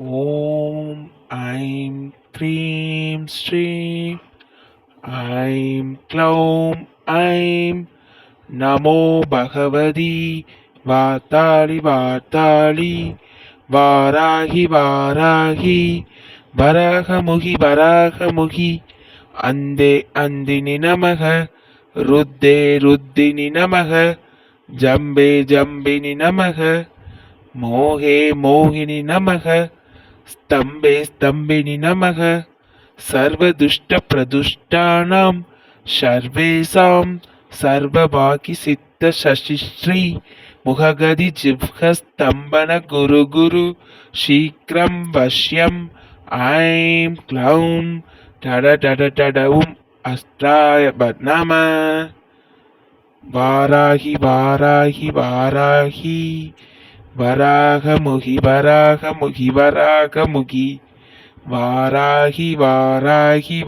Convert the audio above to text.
ॐ ऐं क्रीं श्रीं ऐं क्लौं ऐं नमो भगवती वाताळि वाताळि वाराहि वाराहि वराहमुखि वराहमुखि अन्धे अन्दिनि नमः रुद्धे रुद्धिनि नमः जम्बे जम्बिनि नमः मोहे मोहिनि नमः स्तम्भे स्तम्भिनि नमः सर्वदुष्टप्रदुष्टानां सर्वेषां सर्वभागिसिद्धशशिश्री मुखगदि जिह्वस्तम्भन गुरु गुरु शीघ्रं वश्यम् ऐं क्लौं टड टड टड उम् अस्त्राय नमः वाराहि वाराहि वाराहि वराहमुखि वराहमुखि वराहमुखि वाराहि वाराहि